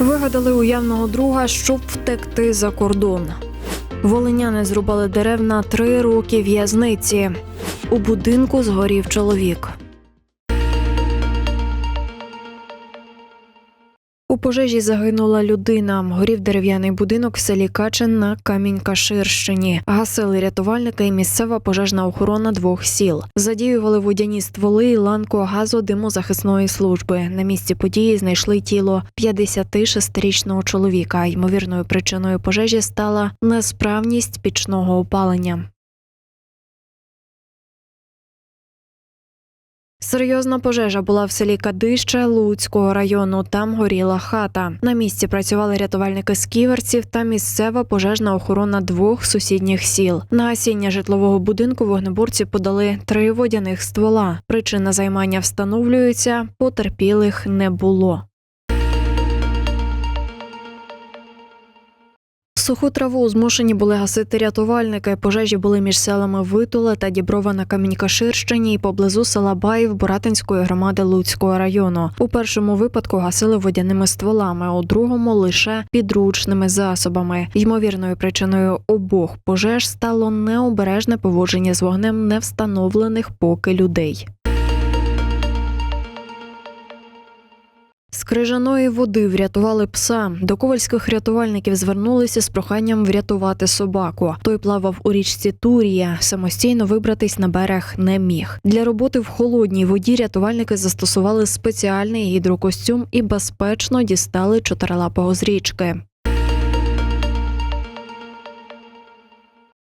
Вигадали уявного друга, щоб втекти за кордон. Волиняни зрубали дерев на три роки в'язниці. У будинку згорів чоловік. У пожежі загинула людина. Горів дерев'яний будинок в селі Качин на Камінь-Каширщині. Гасили рятувальники і місцева пожежна охорона двох сіл. Задіювали водяні стволи і ланку газу димозахисної служби. На місці події знайшли тіло 56-річного чоловіка. Ймовірною причиною пожежі стала несправність пічного опалення. Серйозна пожежа була в селі Кадище Луцького району. Там горіла хата. На місці працювали рятувальники з ківерців та місцева пожежна охорона двох сусідніх сіл. На гасіння житлового будинку вогнеборці подали три водяних ствола. Причина займання встановлюється, потерпілих не було. Суху траву змушені були гасити рятувальники. Пожежі були між селами Витула та Діброва на Камінькаширщині і поблизу села Баїв Боратинської громади Луцького району. У першому випадку гасили водяними стволами, у другому лише підручними засобами. Ймовірною причиною обох пожеж стало необережне поводження з вогнем невстановлених поки людей. З крижаної води врятували пса. До ковальських рятувальників звернулися з проханням врятувати собаку. Той плавав у річці Турія. Самостійно вибратись на берег не міг. Для роботи в холодній воді рятувальники застосували спеціальний гідрокостюм і безпечно дістали чотирилапого з річки.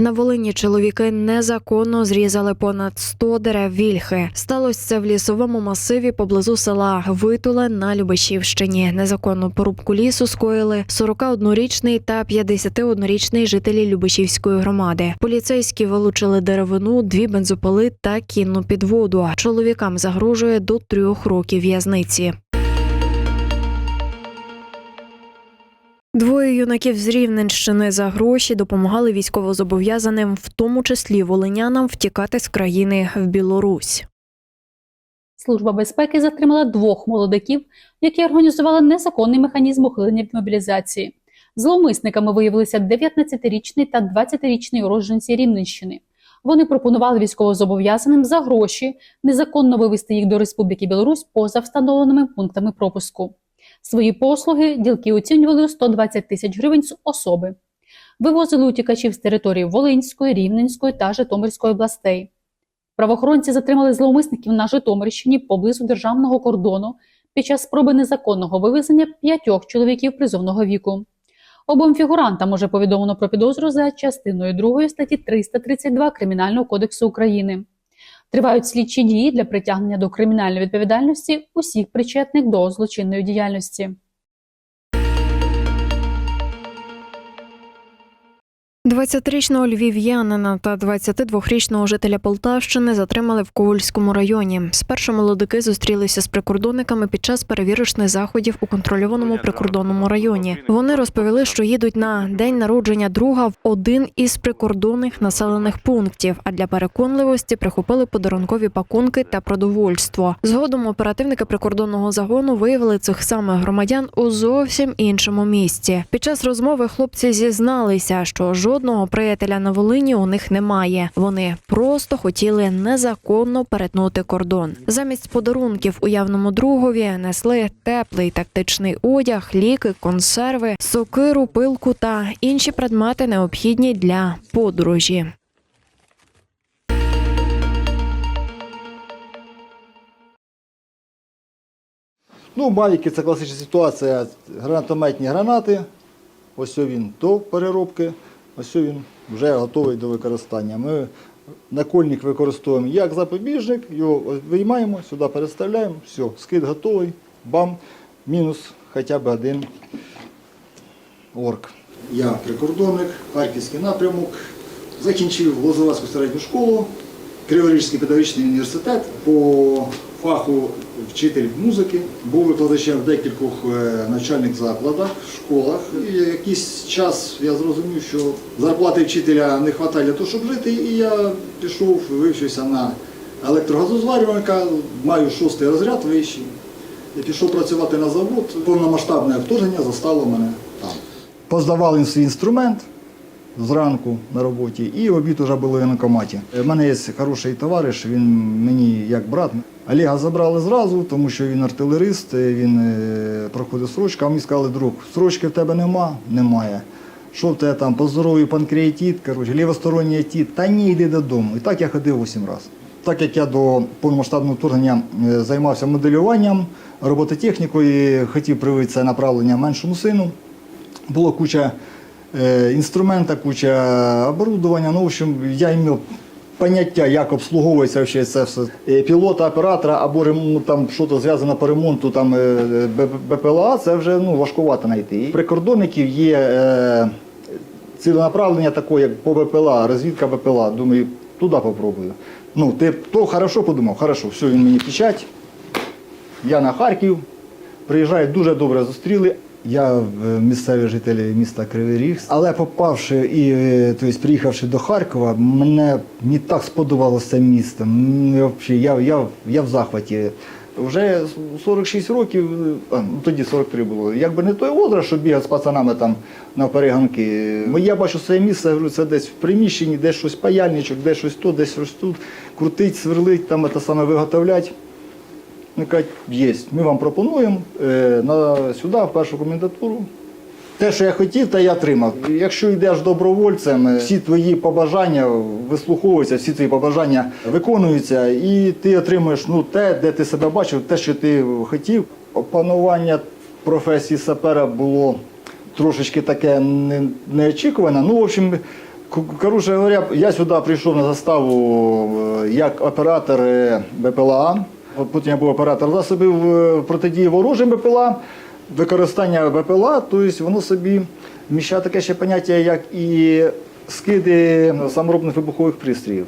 На Волині чоловіки незаконно зрізали понад 100 дерев вільхи. Сталося це в лісовому масиві поблизу села Витуле на Любешівщині. Незаконну порубку лісу скоїли 41-річний та 51-річний жителі Любешівської громади. Поліцейські вилучили деревину, дві бензопили та кінну підводу. Чоловікам загрожує до трьох років в'язниці. Двоє юнаків з Рівненщини за гроші допомагали військовозобов'язаним, в тому числі волинянам, втікати з країни в Білорусь. Служба безпеки затримала двох молодиків, які організували незаконний механізм ухилення від мобілізації. Зловмисниками виявилися 19-річний та 20-річний уродженці Рівненщини. Вони пропонували військовозобов'язаним за гроші незаконно вивезти їх до Республіки Білорусь поза встановленими пунктами пропуску. Свої послуги ділки оцінювали у 120 тисяч гривень з особи. Вивозили утікачів з території Волинської, Рівненської та Житомирської областей. Правоохоронці затримали зловмисників на Житомирщині поблизу державного кордону під час спроби незаконного вивезення п'ятьох чоловіків призовного віку. Обом фігурантам уже повідомлено про підозру за частиною 2 статті 332 Кримінального кодексу України. Тривають слідчі дії для притягнення до кримінальної відповідальності усіх причетних до злочинної діяльності. 20-річного львів'янина та 22-річного жителя Полтавщини затримали в Ковальському районі. Спершу молодики зустрілися з прикордонниками під час перевірочних заходів у контрольованому прикордонному районі. Вони розповіли, що їдуть на день народження друга в один із прикордонних населених пунктів. А для переконливості прихопили подарункові пакунки та продовольство. Згодом оперативники прикордонного загону виявили цих самих громадян у зовсім іншому місці. Під час розмови хлопці зізналися, що жодного приятеля на Волині у них немає. Вони просто хотіли незаконно перетнути кордон. Замість подарунків уявному другові несли теплий тактичний одяг, ліки, консерви, сокиру, пилку та інші предмети необхідні для подорожі. Ну, Мавіки це класична ситуація. Гранатометні гранати. Ось він до переробки, ось він вже готовий до використання. Ми накольник використовуємо як запобіжник, його виймаємо, сюди переставляємо, все, скид готовий, бам, мінус хоча б один орк. Я прикордонник, Харківський напрямок. Закінчив Лозовацьку середню школу, Криворізький педагогічний університет по фаху вчитель музики. Був викладачем в декількох е, навчальних закладах, школах. І якийсь час я зрозумів, що зарплати вчителя не вистачає для того, щоб жити, і я пішов, вивчився на електрогазозварювальника, маю шостий розряд вищий. Я пішов працювати на завод, повномасштабне вторгнення застало мене там. Поздавали свій інструмент зранку на роботі, і обід вже були в воєнкоматі. У мене є хороший товариш, він мені як брат. Олега забрали зразу, тому що він артилерист, він е, проходить срочку, а мені сказали, друг, срочки в тебе нема? Немає. Що в тебе там, по здоров'ю панкреатит, коротше, лівосторонній атит, та ні, йди додому. І так я ходив 8 разів. Так як я до повномасштабного вторгнення е, займався моделюванням, робототехнікою, хотів привити це направлення меншому сину. Було куча е, інструмента, куча оборудовання. Ну, в общем, я мав поняття, як обслуговується це все. Е, Пілота, оператора або рем- ну, там щось зв'язане по ремонту там, е, БПЛА, це вже ну, важкувато знайти. Прикордонників є е, ціленаправлення таке, як по БПЛА, розвідка БПЛА. Думаю, туди попробую. Ну, ти то хорошо подумав, хорошо, все, він мені печать. Я на Харків, приїжджаю, дуже добре зустріли. Я е, місцевий житель міста Кривий Ріг, але попавши і тобто, приїхавши до Харкова, мене мені так сподобалося місто. Я Я, я, в захваті. Вже 46 років, е, а, ну, тоді 43 було. Якби не той возраст, що бігати з пацанами там на перегонки. Я бачу своє місце, говорю, це десь в приміщенні, десь щось паяльничок, десь щось то, десь щось тут. Крутить, сверлить, там це саме виготовлять. Вони кажуть, є, ми вам пропонуємо е, на, сюди, в першу комендатуру. Те, що я хотів, те я отримав. Якщо йдеш добровольцем, е, всі твої побажання вислуховуються, всі твої побажання виконуються, і ти отримуєш ну, те, де ти себе бачив, те, що ти хотів. Опанування професії сапера було трошечки таке не- неочікуване. Ну, в общем, коротше говоря, я сюди прийшов на заставу е, як оператор БПЛА. Я був оператор засобів е, протидії ворожим БПЛА. Використання БПЛА, тобто воно собі вміщає таке ще поняття, як і скиди саморобних вибухових пристроїв.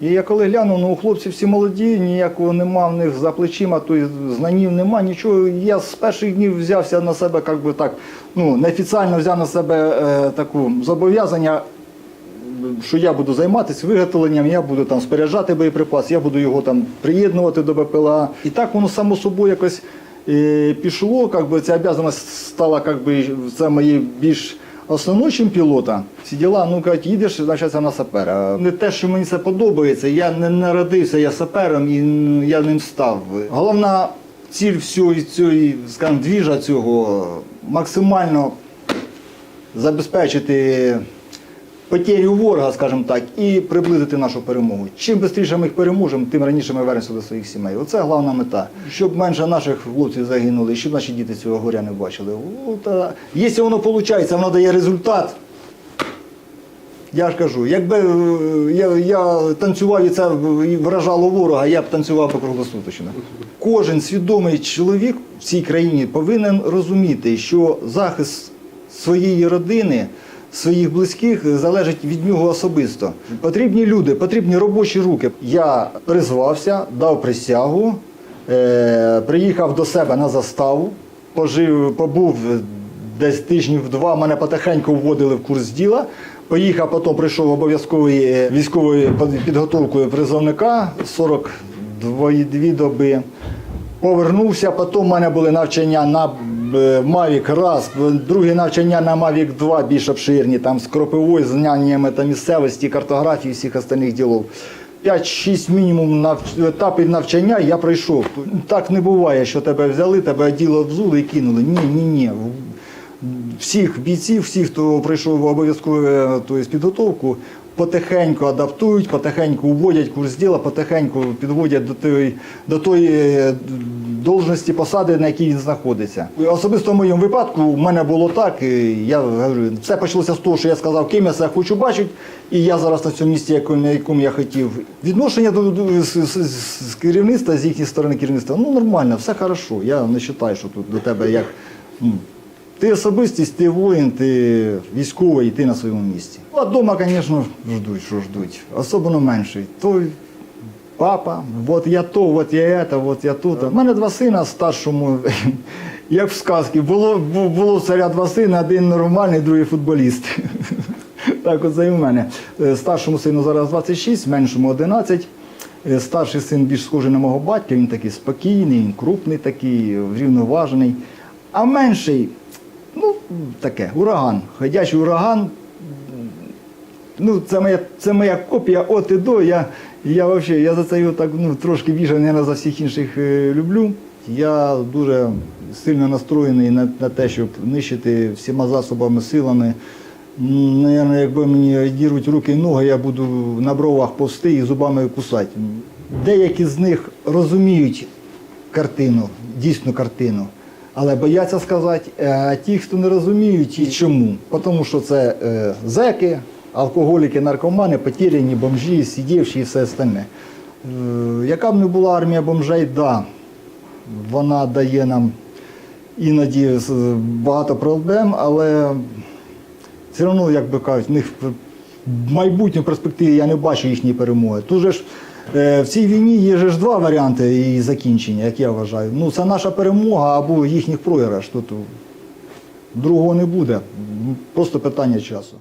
І я коли глянув, ну хлопці всі молоді, ніякого нема в них за плечима, то знанів нема, нічого. Я з перших днів взявся на себе, як би так, ну, неофіційно взяв на себе е, таку зобов'язання що я буду займатися виготовленням, я буду там споряджати боєприпас, я буду його там приєднувати до БПЛА. І так воно само собою якось е, пішло. Как би, ця обов'язаність стала как би, це моєю більш основною, чим пілота. Всі діла, ну кажуть, їдеш, значить на сапера. Не те, що мені це подобається, я не народився я сапером і я ним став. Головна ціль всього цієї, скажімо, двіжа цього максимально забезпечити потерю ворога, скажімо так, і приблизити нашу перемогу. Чим швидше ми їх переможемо, тим раніше ми вернемося до своїх сімей. Оце головна мета. Щоб менше наших хлопців загинули, щоб наші діти цього горя не бачили. Якщо воно виходить, воно дає результат. Я ж кажу, якби е, я, я танцював і це вражало ворога, я б танцював по круглосуточно. Кожен свідомий чоловік в цій країні повинен розуміти, що захист своєї родини, своїх близьких залежить від нього особисто. Потрібні люди, потрібні робочі руки. Я призвався, дав присягу, е, приїхав до себе на заставу, пожив, побув десь тижнів два, мене потихеньку вводили в курс діла. Поїхав, потім прийшов обов'язковою військовою підготовкою призовника 42 доби. Повернувся, потім в мене були навчання на Mavic раз, другі навчання на Mavic 2 більш обширні, там з кропивою знаннями та місцевості, картографії всіх остальних ділов. 5-6 мінімум нав- етапів навчання я пройшов. Так не буває, що тебе взяли, тебе оділо взули і кинули. Ні, ні, ні. Всіх бійців, всіх, хто пройшов обов'язкову е, тобто, підготовку, потихеньку адаптують, потихеньку вводять курс діла, потихеньку підводять до тої, до тої е, должності посади, на якій він знаходиться. Особисто в моєму випадку в мене було так. Я говорю, все почалося з того, що я сказав, ким я себе хочу бачити, і я зараз на цьому місці, на якому я хотів. Відношення до, до з, з, з керівництва, з їхньої сторони керівництва, ну нормально, все хорошо. Я не вважаю, що тут до тебе як. Ти особистість, ти воїн, ти військовий, і ти на своєму місці. Ну, А вдома, звісно, ждуть, що ждуть. Особливо менший. Той папа, от я то, от я це, от я тут. У мене два сина старшому, як в сказці. Було, бу- було царя два сина, один нормальний, другий футболіст. Так оце і в мене. Е, Старшому сину зараз 26, меншому 11. Е, Старший син більш схожий на мого батька, він такий спокійний, він крупний такий, врівноважений. А менший, таке, ураган. Ходячий ураган. Ну, це моя, це моя копія от і до. Я, я, вообще, я за це його так ну, трошки більше, мабуть, за всіх інших е, люблю. Я дуже сильно настроєний на, на те, щоб нищити всіма засобами, силами. Наверно, якби мені діруть руки і ноги, я буду на бровах повсти і зубами кусати. Деякі з них розуміють картину, дійсну картину, але бояться сказати. А ті, хто не розуміють, і чому? Тому що це е, зеки, алкоголіки, наркомани, потеряні, бомжі, сидівші і все остальне. Е, яка б не була армія бомжей, да, вона дає нам іноді багато проблем, але все одно, як би кажуть, в них в майбутньому перспективі я не бачу їхньої перемоги. Тут же ж е, в цій війні є ж два варіанти її закінчення, як я вважаю. Ну, це наша перемога або їхніх програш. Тут другого не буде. Просто питання часу.